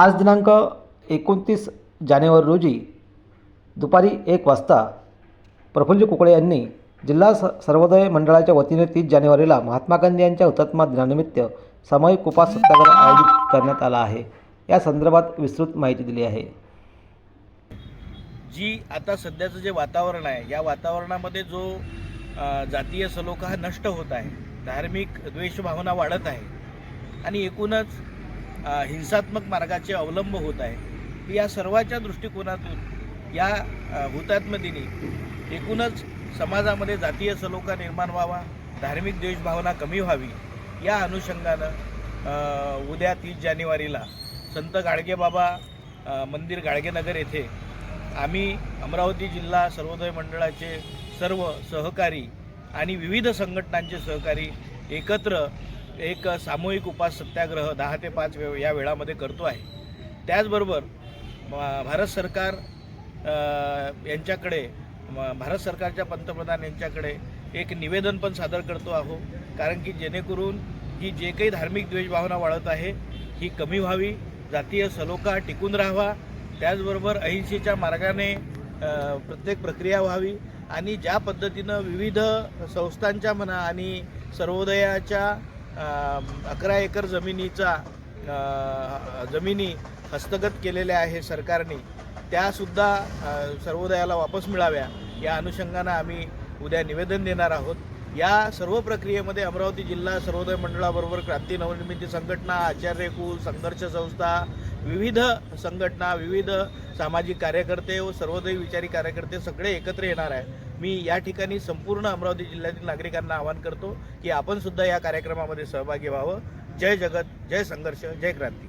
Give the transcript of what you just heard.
आज दिनांक एकोणतीस जानेवारी रोजी दुपारी एक वाजता प्रफुल्ल कुकळे यांनी जिल्हा स सर्वोदय मंडळाच्या वतीने तीस जानेवारीला महात्मा गांधी यांच्या हुतात्मा दिनानिमित्त सामूहिक उपास सत्याग्रह आयोजित करण्यात आला आहे. या संदर्भात विस्तृत माहिती दिली आहे. जी आता सध्याचं जे वातावरण आहे या वातावरणामध्ये जो जातीय सलोखा हा नष्ट होत आहे धार्मिक द्वेषभावना वाढत आहे आणि एकूणच हिंसात्मक मार्गाचे अवलंब होत आहे. या सर्वाच्या दृष्टिकोनातून या हुतात्म दिनी एकूणच समाजामध्ये जातीय सलोखा निर्माण व्हावा धार्मिक द्वेषभावना कमी व्हावी या अनुषंगानं उद्या तीस जानेवारीला संत गाडगेबाबा मंदिर गाडगेनगर येथे आम्ही अमरावती जिल्हा सर्वोदय मंडळाचे सर्व सहकारी आणि विविध संघटनांचे सहकारी एकत्र एक सामूहिक उपास सत्याग्रह दहा ते पाच वे या वेळामध्ये करतो आहे. त्याचबरोबर म- भारत सरकार यांच्याकडे म- भारत सरकारच्या पंतप्रधान यांच्याकडे एक निवेदन पण सादर करतो आहो. कारण की जेणेकरून ही जे काही धार्मिक द्वेषभावना वाढत आहे ही कमी व्हावी जातीय सलोखा टिकून राहावा त्याचबरोबर अहिंसेच्या मार्गाने प्रत्येक प्रक्रिया व्हावी आणि ज्या पद्धतीनं विविध संस्थांच्या म्हणा आणि सर्वोदयाच्या अकरा एकर जमिनीचा जमिनी हस्तगत केलेल्या आहे सरकारने. त्यासुद्धा सर्वोदयाला वापस मिळाव्या या अनुषंगानं आम्ही उद्या निवेदन देणार आहोत. या सर्व प्रक्रियेमध्ये अमरावती जिल्हा सर्वोदय मंडळाबरोबर क्रांती नवनिर्मिती संघटना आचार्यकू संघर्ष संस्था विविध संघटना विविध सामाजिक कार्यकर्ते व सर्वोदय विचारी कार्यकर्ते सगळे एकत्र येणार आहे मी या ठिकाणी संपूर्ण अमरावती जिल्ह्यातील नागरिकांना आवाहन करतो की आपण सुद्धा या कार्यक्रमामध्ये सहभागी व्हावं. जय जगत जय संघर्ष जय क्रांती.